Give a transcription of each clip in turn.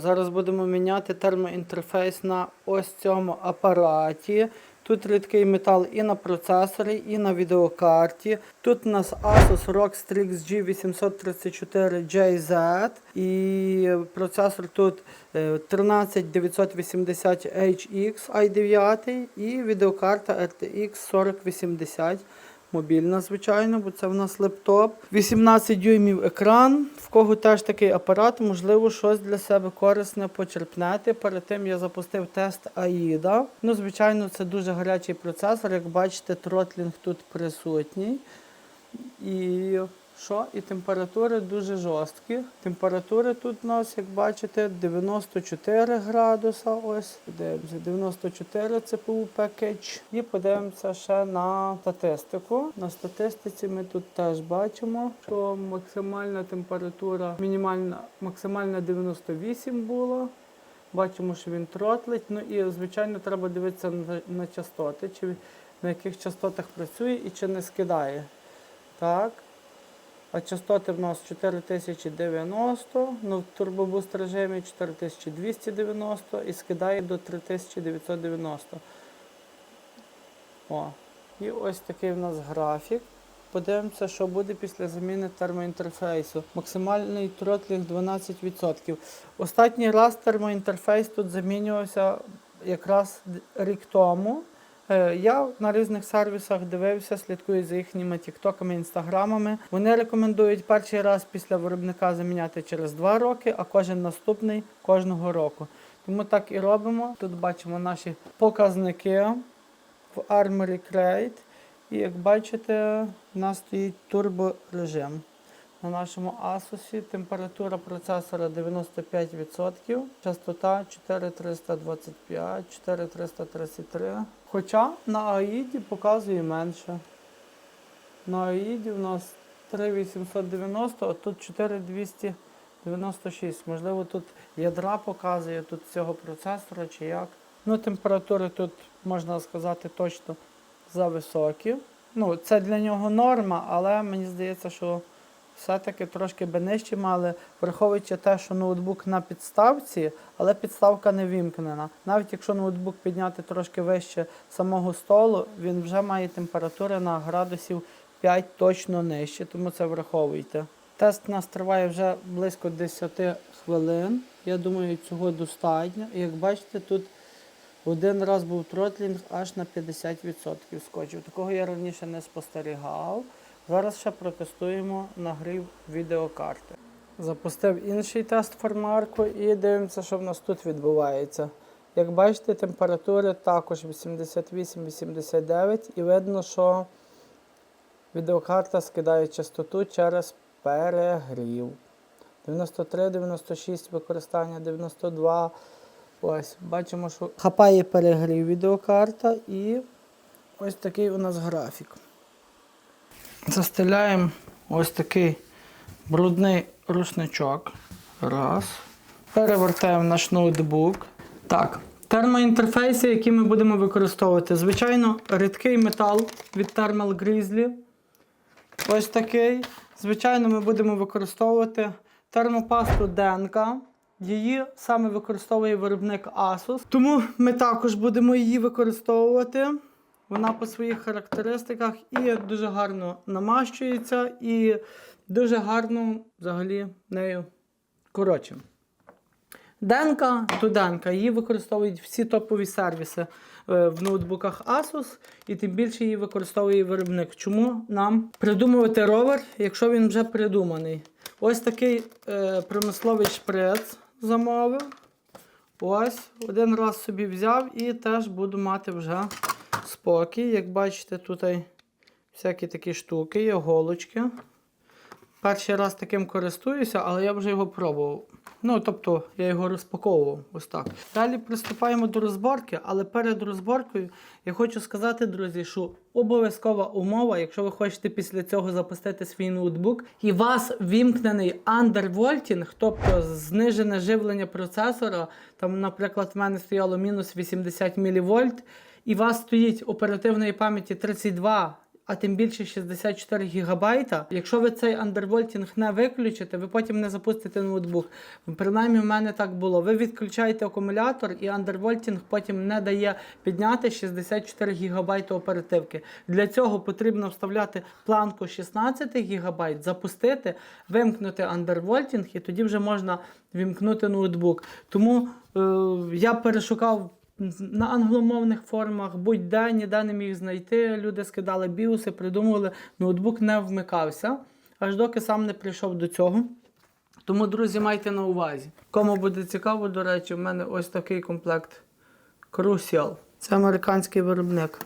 Зараз будемо міняти термоінтерфейс на ось цьому апараті. Тут рідкий метал і на процесорі, і на відеокарті. Тут у нас Asus ROG Strix G834JZ і процесор тут е, 13980HX i9 і відеокарта RTX 4080. Мобільна, звичайно, бо це в нас лептоп. 18 дюймів екран. В кого теж такий апарат, можливо, щось для себе корисне почерпнете. Перед тим я запустив тест AIDA. Ну, звичайно, це дуже гарячий процесор. Як бачите, тротлінг тут присутній. І що? І температури дуже жорсткі. Температури тут у нас, як бачите, 94 градуса. Ось, дивимося, 94 CPU package. І подивимося ще на статистику. На статистиці ми тут теж бачимо, що максимальна температура, мінімальна, максимальна 98 була. Бачимо, що він тротлить. Ну і звичайно треба дивитися на, на частоти, чи на яких частотах працює і чи не скидає. Так. А частоти в нас 4090, ну в турбобуст режимі 4290 і скидає до 3990. О. І ось такий в нас графік. Подивимося, що буде після заміни термоінтерфейсу. Максимальний тротлінг 12%. Останній раз термоінтерфейс тут замінювався якраз рік тому. Е, Я на різних сервісах дивився, слідкую за їхніми тіктоками, інстаграмами. Вони рекомендують перший раз після виробника заміняти через 2 роки, а кожен наступний кожного року. Тому так і робимо. Тут бачимо наші показники в Armory Crate. І як бачите, у нас стоїть турборежим. На нашому Asus температура процесора 95%, частота 4325, 4333. Хоча на AID показує менше. На AID у нас 3890, а тут 4296. Можливо, тут ядра показує тут цього процесора чи як. Ну, температури тут можна сказати точно зависокі. Ну, це для нього норма, але мені здається, що все-таки трошки би нижче мали, враховуючи те, що ноутбук на підставці, але підставка не вімкнена. Навіть якщо ноутбук підняти трошки вище самого столу, він вже має температури на градусів 5 точно нижче, тому це враховуйте. Тест у нас триває вже близько 10 хвилин. Я думаю, цього достатньо. І як бачите, тут один раз був тротлінг аж на 50% скочив. Такого я раніше не спостерігав. Зараз ще протестуємо нагрів відеокарти. Запустив інший тест формарку і дивимося, що в нас тут відбувається. Як бачите, температури також 88-89 і видно, що відеокарта скидає частоту через перегрів. 93-96 використання, 92. Ось, бачимо, що хапає перегрів відеокарта і ось такий у нас графік. Застеляємо ось такий брудний рушничок. Раз. Перевертаємо наш ноутбук. Так. Термоінтерфейси, які ми будемо використовувати. Звичайно, рідкий метал від Thermal Grizzly. Ось такий. Звичайно, ми будемо використовувати термопасту Денка. Її саме використовує виробник Asus. Тому ми також будемо її використовувати. Вона по своїх характеристиках і дуже гарно намащується, і дуже гарно взагалі нею. Коротше. Денка то денка. Її використовують всі топові сервіси е, в ноутбуках Asus, і тим більше її використовує виробник. Чому нам придумувати ровер, якщо він вже придуманий? Ось такий е, промисловий шприц замовив. Ось, один раз собі взяв і теж буду мати вже спокій. Як бачите, тут всякі такі штуки, є голочки. Перший раз таким користуюся, але я вже його пробував. Ну, тобто, я його розпаковував ось так. Далі приступаємо до розборки, але перед розборкою я хочу сказати, друзі, що обов'язкова умова, якщо ви хочете після цього запустити свій ноутбук, і вас вімкнений андервольтінг, тобто знижене живлення процесора, там, наприклад, в мене стояло мінус 80 мВ, і у вас стоїть оперативної пам'яті 32, а тим більше 64 гігабайта. Якщо ви цей андервольтінг не виключите, ви потім не запустите ноутбук. Принаймні, в мене так було. Ви відключаєте акумулятор, і андервольтінг потім не дає підняти 64 гігабайти оперативки. Для цього потрібно вставляти планку 16 гігабайт, запустити, вимкнути андервольтінг, і тоді вже можна вімкнути ноутбук. Тому е, я перешукав на англомовних форумах, будь-де, ніде не міг знайти. Люди скидали біуси, придумували, ноутбук не вмикався, аж доки сам не прийшов до цього. Тому, друзі, майте на увазі. Кому буде цікаво, до речі, в мене ось такий комплект Crucial. Це американський виробник.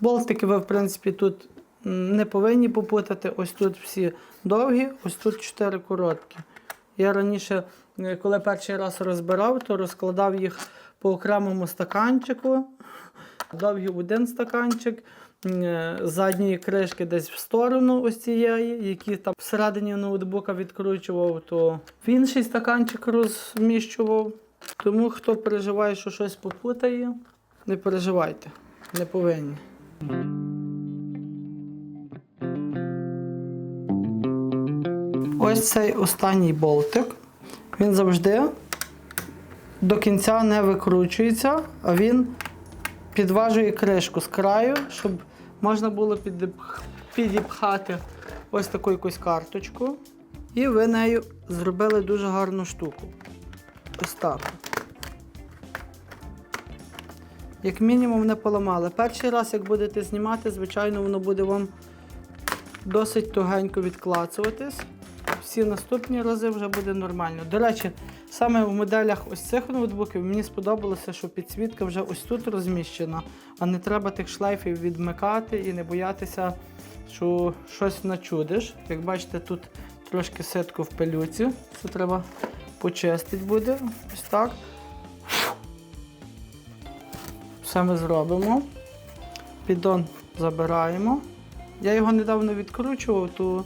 Болтики ви, в принципі, тут не повинні попутати. Ось тут всі довгі, ось тут чотири короткі. Я раніше, е, коли перший раз розбирав, то розкладав їх по окремому стаканчику. Довгі один стаканчик, е, задньої кришки десь в сторону ось цієї, які там всередині ноутбука відкручував, то в інший стаканчик розміщував. Тому хто переживає, що щось попутає, не переживайте, не повинні. Ось цей останній болтик. Він завжди до кінця не викручується, а він підважує кришку з краю, щоб можна було підіпхати ось таку якусь карточку. І ви нею зробили дуже гарну штуку. Ось так. Як мінімум не поламали. Перший раз, як будете знімати, звичайно, воно буде вам досить тугенько відклацуватись. Всі наступні рази вже буде нормально. До речі, саме в моделях ось цих ноутбуків мені сподобалося, що підсвітка вже ось тут розміщена, а не треба тих шлейфів відмикати і не боятися, що щось начудиш. Як бачите, тут трошки ситку в пилюці. Це треба почистити буде. Ось так. Все ми зробимо. Піддон забираємо. Я його недавно відкручував, то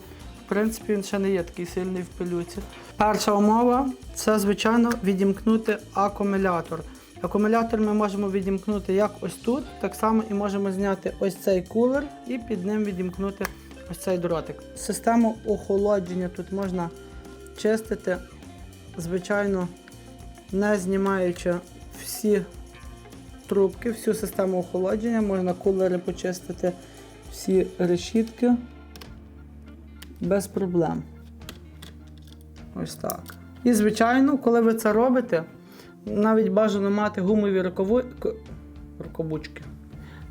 в принципі він ще не є такий сильний в пилюці. Перша умова це, звичайно, відімкнути акумулятор. Акумулятор ми можемо відімкнути як ось тут, так само і можемо зняти ось цей кулер і під ним відімкнути ось цей дротик. Систему охолодження тут можна чистити, звичайно, не знімаючи всі трубки, всю систему охолодження, можна кулери почистити, всі решітки без проблем. Ось так. І, звичайно, коли ви це робите, навіть бажано мати гумові рукаву... к- рукавички.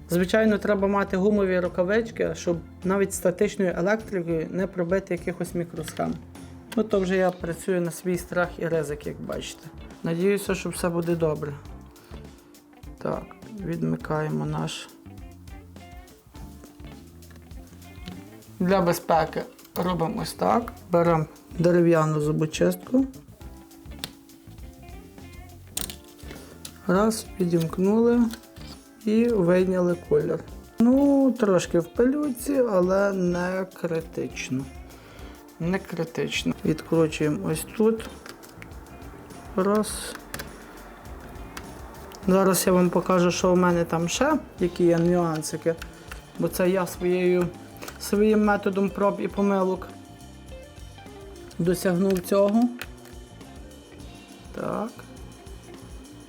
Звичайно, треба мати гумові рукавички, щоб навіть статичною електрикою не пробити якихось мікросхем. Ну, то вже я працюю на свій страх і ризик, як бачите. Надіюся, що все буде добре. Так, відмикаємо наш. Для безпеки робимо ось так. Беремо дерев'яну зубочистку. Раз, відімкнули і вийняли колір. Ну, трошки в пилюці, але не критично. Не критично. Відкручуємо ось тут. Раз. Зараз я вам покажу, що в мене там ще, які є нюансики. Бо це я своєю, своїм методом проб і помилок досягнув цього. Так.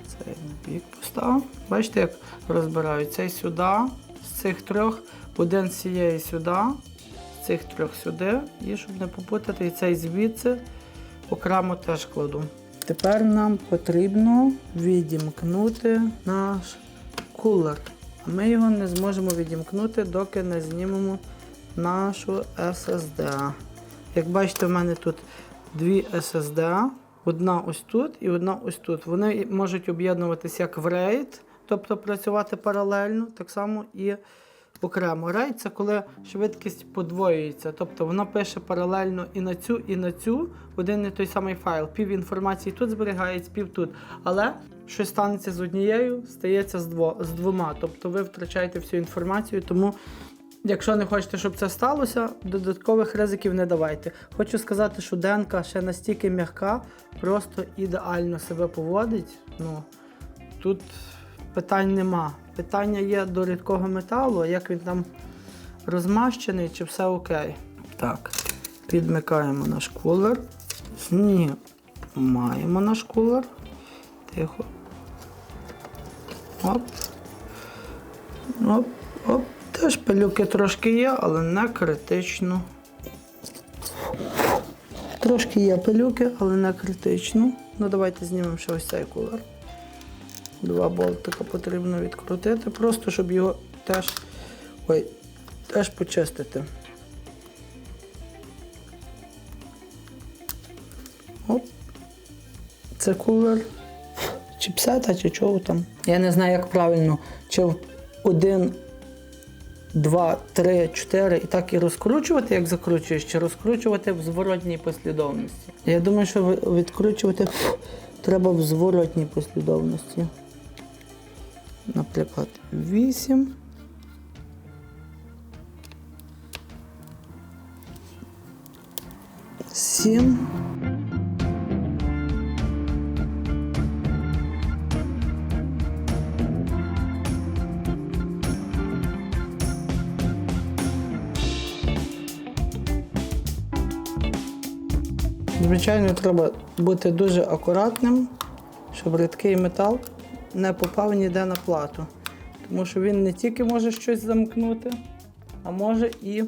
Цей бік поставив. Бачите, як розбираю цей сюди, з цих трьох, один з цієї сюди, з цих трьох сюди. І щоб не попутати, і цей звідси окремо теж кладу. Тепер нам потрібно відімкнути наш кулер. А ми його не зможемо відімкнути, доки не знімемо нашу SSD. Як бачите, в мене тут дві SSD. Одна ось тут і одна ось тут. Вони можуть об'єднуватися як в RAID, тобто працювати паралельно, так само і окремо. RAID це коли швидкість подвоюється, тобто воно пише паралельно і на цю, і на цю один і той самий файл. Пів інформації тут зберігається, пів тут. Але щось станеться з однією, стається з двома. Тобто ви втрачаєте всю інформацію, тому. Якщо не хочете, щоб це сталося, додаткових ризиків не давайте. Хочу сказати, що денка ще настільки м'яка, просто ідеально себе поводить. Ну, тут питань нема. Питання є до рідкого металу, як він там розмащений, чи все окей. Так, підмикаємо наш кулер. Знімаємо наш кулер. Тихо. Оп. Оп. Теж пилюки трошки є, але не критично. Трошки є пилюки, але не критично. Ну давайте знімемо ще ось цей кулер. Два болтика потрібно відкрутити, просто щоб його теж, ой, теж почистити. Оп. Це кулер чіпсета чи чого там. Я не знаю, як правильно, чи один, два, три, чотири і так і розкручувати, як закручуєш, чи розкручувати в зворотній послідовності. Я думаю, що відкручувати треба в зворотній послідовності. Наприклад, 8. Сім. Звичайно, треба бути дуже акуратним, щоб рідкий метал не попав ніде на плату. Тому що він не тільки може щось замкнути, а може і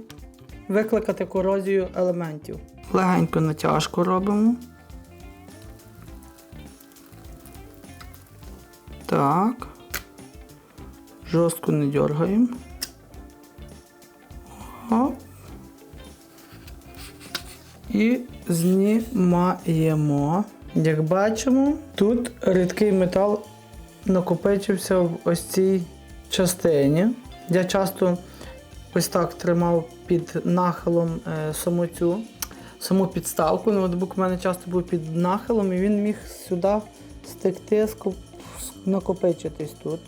викликати корозію елементів. Легенько натяжку робимо. Так. Жорстко не дергаємо. Оп. І знімаємо. Як бачимо, тут рідкий метал накопичився в ось цій частині. Я часто ось так тримав під нахилом е, саму цю саму підставку. Ноутбук у мене часто був під нахилом, і він міг сюди стекти, накопичитись тут.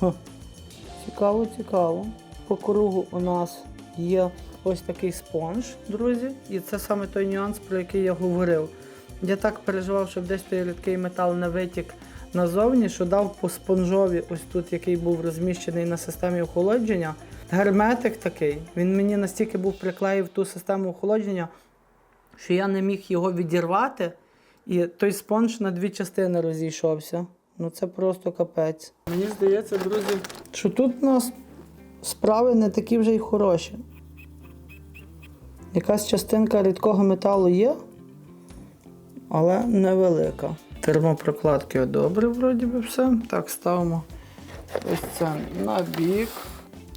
Ха. Цікаво, цікаво. По кругу у нас є ось такий спонж, друзі. І це саме той нюанс, про який я говорив. Я так переживав, щоб десь той рідкий метал не витік назовні, що дав по спонжові, ось тут, який був розміщений на системі охолодження. Герметик такий. Він мені настільки був приклеїв ту систему охолодження, що я не міг його відірвати, і той спонж на дві частини розійшовся. Ну це просто капець. Мені здається, друзі, що тут у нас справи не такі вже й хороші. Якась частинка рідкого металу є, але невелика. Термопрокладки добре, вроді би все. Так, ставимо ось це на бік.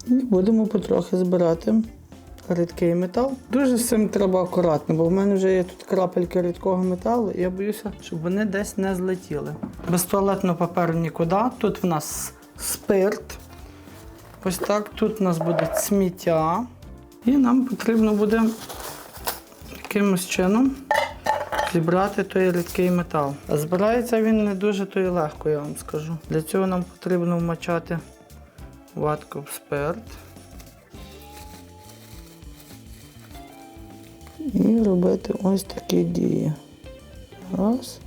І будемо потрохи збирати рідкий метал. Дуже з цим треба акуратно, бо в мене вже є тут крапельки рідкого металу, і я боюся, щоб вони десь не злетіли. Без туалетного паперу нікуди. Тут в нас спирт. Ось так, тут у нас буде сміття. І нам потрібно буде якимось чином зібрати той рідкий метал. А збирається він не дуже то й легко, я вам скажу. Для цього нам потрібно вмочати ватку в спирт. І робити ось такі дії. Раз.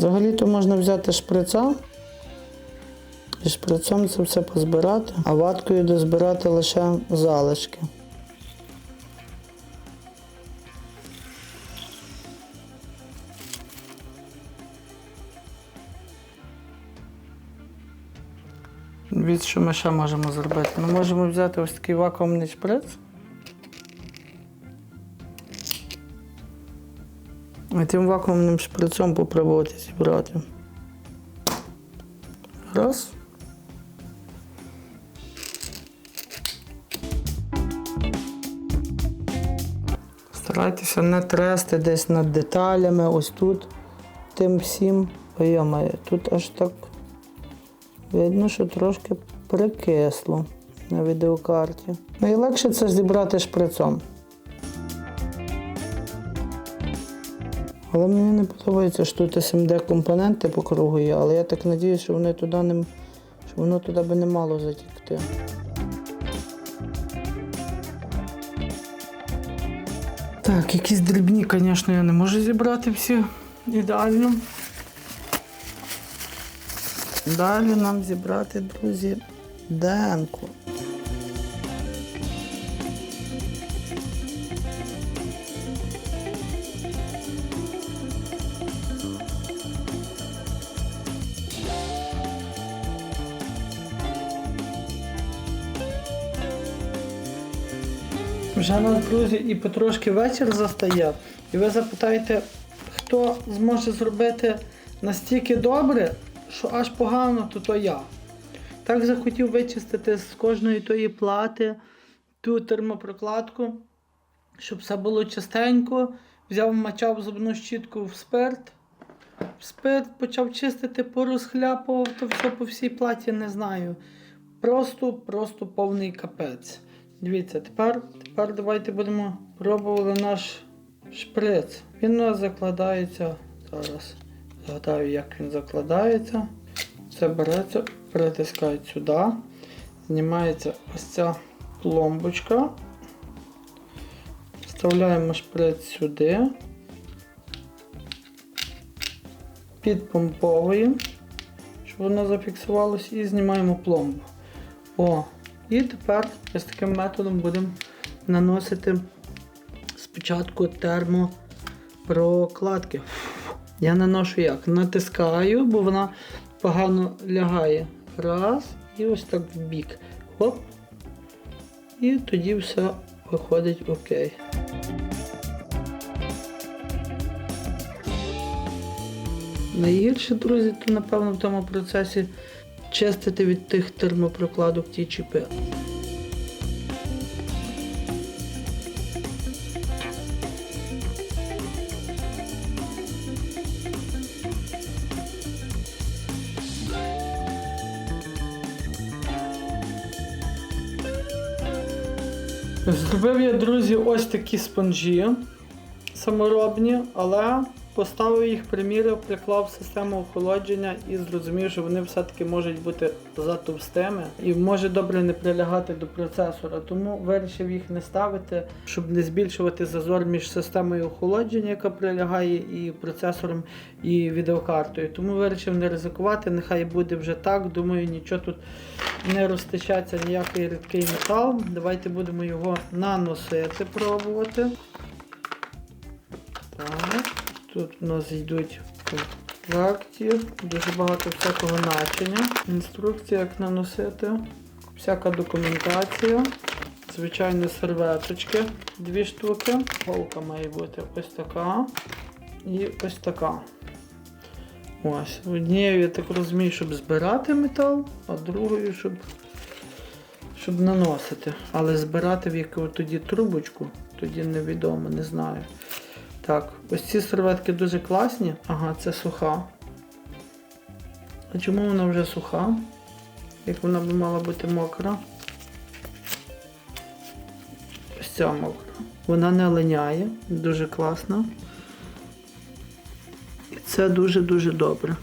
Взагалі-то можна взяти шприца і шприцом це все позбирати, а ваткою дозбирати лише залишки. Від що ми ще можемо зробити? Ми можемо взяти ось такий вакуумний шприц. Тим вакуумним шприцом попробувати зібрати. Раз. Старайтеся не трести десь над деталями, ось тут, тим всім. Йомає, тут аж так видно, що трошки прикисло на відеокарті. Найлегше це зібрати шприцом. Але мені не подобається, що тут SMD компоненти по кругу є, але я так надіюся, що вони туди не що воно туди би не мало затікти. Так, якісь дрібні, звісно, я не можу зібрати всі ідеально. Далі нам зібрати, друзі, денку. Вже нас, друзі, і потрошки вечір застає. І ви запитаєте, хто зможе зробити настільки добре, що аж погано, то то я. Так захотів вичистити з кожної тої плати ту термопрокладку, щоб все було чистенько. Взяв, мачав зубну щітку в спирт. В спирт почав чистити, порозхляпував, то все по всій платі не знаю. Просто, просто повний капець. Дивіться, тепер, тепер давайте будемо пробувати наш шприц. Він у нас закладається. Зараз згадаю, як він закладається. Це береться, притискають сюди. Знімається ось ця пломбочка. Вставляємо шприц сюди. Підпомповуємо, щоб воно зафіксувалося, і знімаємо пломбу. О, і тепер ось таким методом будемо наносити спочатку термопрокладки. Я наношу як? Натискаю, бо вона погано лягає. Раз, і ось так в бік. Хоп. І тоді все виходить окей. Найгірше, друзі, то напевно в тому процесі чистити від тих термопрокладок ті чіпи. Зробив я, друзі, ось такі спонжі саморобні, але поставив їх, приміряв, приклав систему охолодження і зрозумів, що вони все-таки можуть бути затовстими і може добре не прилягати до процесора. Тому вирішив їх не ставити, щоб не збільшувати зазор між системою охолодження, яка прилягає, і процесором, і відеокартою. Тому вирішив не ризикувати, нехай буде вже так. Думаю, нічого тут не розтичаться ніякий рідкий метал. Давайте будемо його наносити, пробувати. Так, тут у нас йдуть комплекті, дуже багато всякого начиня. Інструкція, як наносити, всяка документація, звичайно, серветочки, дві штуки. Голка має бути ось така і ось така. Ось, однією, я так розумію, щоб збирати метал, а другою, щоб щоб наносити. Але збирати в яку тоді трубочку, тоді невідомо, не знаю. Так, ось ці серветки дуже класні. Ага, це суха. А чому вона вже суха? Як вона би мала бути мокра? Ось ця мокра. Вона не линяє, дуже класна. І це дуже-дуже добре.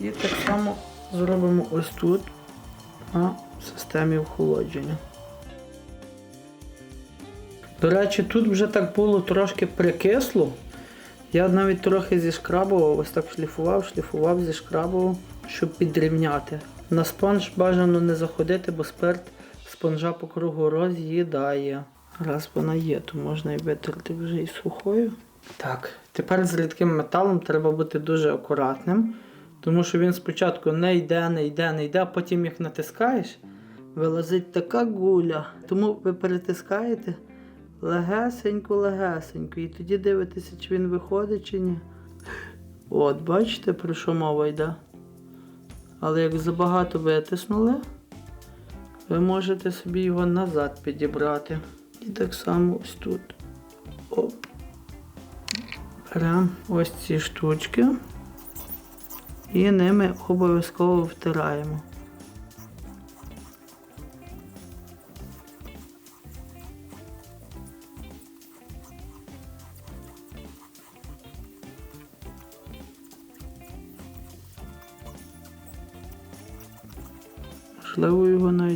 І так само зробимо ось тут на системі охолодження. До речі, тут вже так було трошки прикисло. Я навіть трохи зішкрабував, ось так шліфував, шліфував, зішкрабував, щоб підрівняти. На спонж бажано не заходити, бо спирт спонжа по кругу роз'їдає. Раз вона є, то можна і витерти вже і сухою. Так, тепер з рідким металом треба бути дуже акуратним, тому що він спочатку не йде, не йде, не йде, а потім як натискаєш, вилазить така гуля. Тому ви перетискаєте легесенько, легесенько. І тоді дивитеся, чи він виходить, чи ні. От, бачите, про що мова йде? Але як забагато витиснули, ви можете собі його назад підібрати. І так само ось тут. Оп. Беремо ось ці штучки і ними обов'язково втираємо.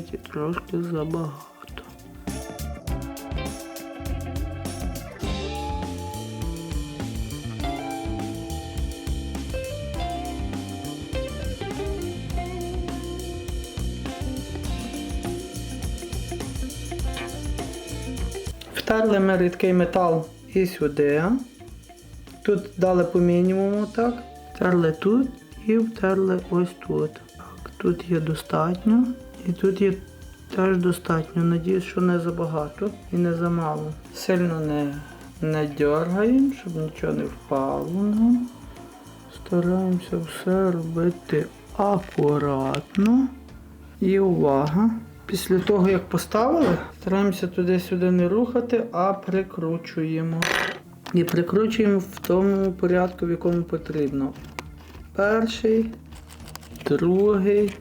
Навіть трошки забагато. Втерли ми рідкий метал і сюди. Тут дали по мінімуму, так. Втерли тут і втерли ось тут. Так, тут є достатньо. І тут є теж достатньо. Надіюсь, що не забагато і не замало. Сильно не, не дергаємо, щоб нічого не впало нам. Стараємося все робити акуратно. І увага. Після того, як поставили, стараємося туди-сюди не рухати, а прикручуємо. І прикручуємо в тому порядку, в якому потрібно. Перший, другий,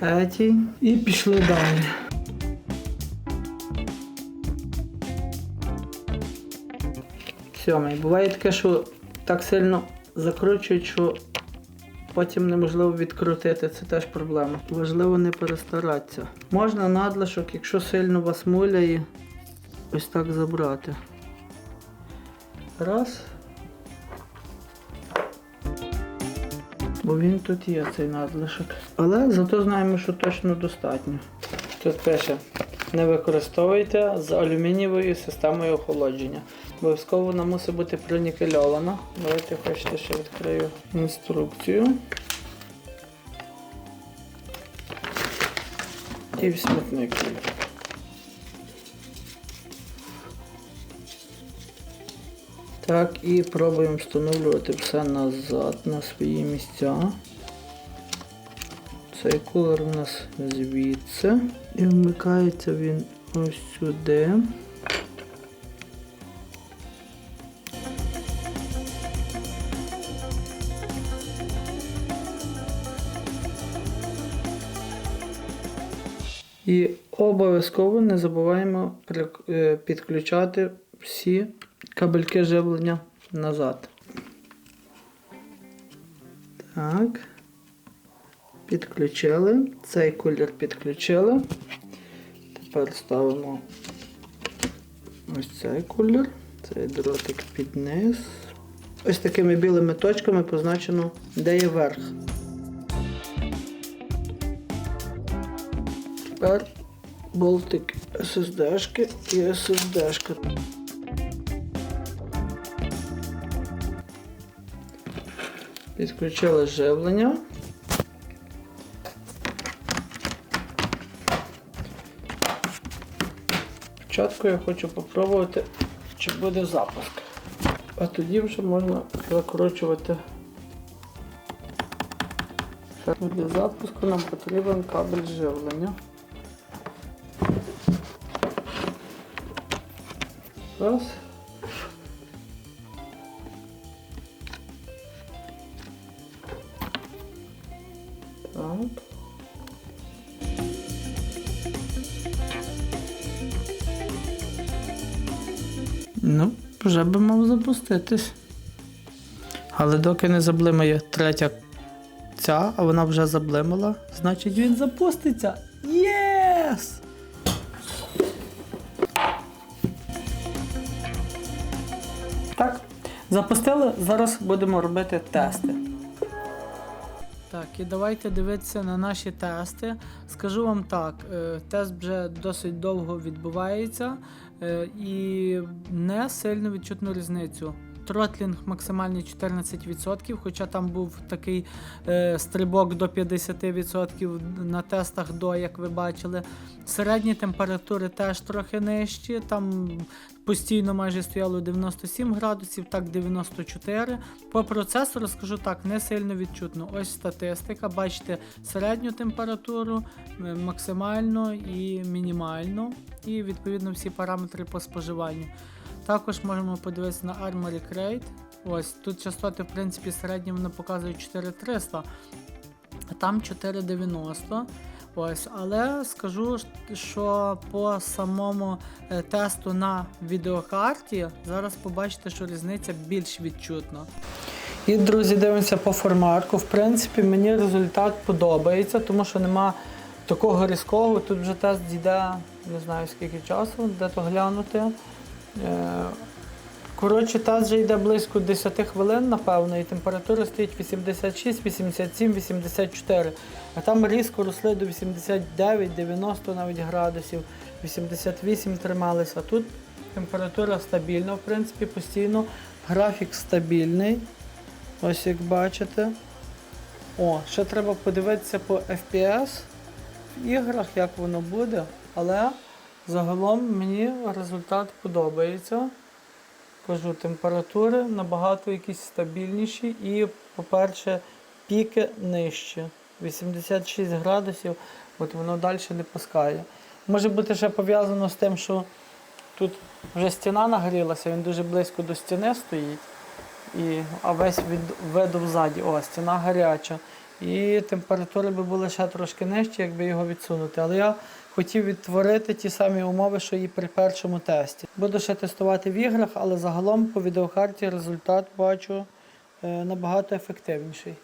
третій. І пішли далі. Сьомий. Буває таке, що так сильно закручують, що потім неможливо відкрутити. Це теж проблема. Важливо не перестаратися. Можна надлишок, якщо сильно вас муляє, ось так забрати. Раз. Бо він тут є, цей надлишок. Але зато знаємо, що точно достатньо. Тут пише, не використовуйте з алюмінієвою системою охолодження. Обов'язково вона мусить бути пронікельована. Давайте хочете ще відкрию інструкцію. І в смітник. Так, і пробуємо встановлювати все назад на свої місця. Цей кулер у нас звідси. І вмикається він ось сюди. І обов'язково не забуваємо е, підключати всі кабельки живлення назад. Так. Підключили. Цей колір підключили. Тепер ставимо ось цей колір. Цей дротик під низ. Ось такими білими точками позначено, де є верх. Тепер болтик SSD-шки і SSD-шка. Підключили живлення. Спочатку я хочу попробувати, чи буде запуск. А тоді вже можна закручувати. Для запуску нам потрібен кабель живлення. Раз. Вже би мав запуститись. Але доки не заблимає третя ця, а вона вже заблимала, значить він запуститься. Єс! Так, запустили, зараз будемо робити тести. Так, і давайте дивитися на наші тести. Скажу вам так, е, тест вже досить довго відбувається і не сильно відчутну різницю. Тротлінг максимальний 14%, хоча там був такий е, стрибок до 50% на тестах до, як ви бачили. Середні температури теж трохи нижчі, там постійно майже стояло 97 градусів, так 94. По процесору скажу так, не сильно відчутно. Ось статистика. Бачите середню температуру, е, максимальну і мінімальну, і відповідно всі параметри по споживанню. Також можемо подивитися на Armory Crate. Ось тут частоти, в принципі, середні вони показують 4300, а там 490. Ось, але скажу, що по самому е, тесту на відеокарті зараз побачите, що різниця більш відчутна. І, друзі, дивимося по форматку. В принципі, мені результат подобається, тому що нема такого різкого. Тут вже тест йде, не знаю скільки часу, де то глянути. Е, Коротше, тест вже йде близько 10 хвилин, напевно, і температура стоїть 86, 87, 84. А там різко росли до 89, 90 навіть градусів, 88 трималися. Тут температура стабільна, в принципі, постійно. Графік стабільний. Ось як бачите. О, ще треба подивитися по FPS в іграх, як воно буде, але загалом мені результат подобається. Кажу, температури набагато якісь стабільніші і, по-перше, піки нижчі. 86 градусів, от воно далі не пускає. Може бути ще пов'язано з тим, що тут вже стіна нагрілася, він дуже близько до стіни стоїть. І, а весь від, виду ззаді, о, стіна гаряча. І температури би були ще трошки нижчі, якби його відсунути. Але я хотів відтворити ті самі умови, що і при першому тесті. Буду ще тестувати в іграх, але загалом по відеокарті результат бачу е, набагато ефективніший.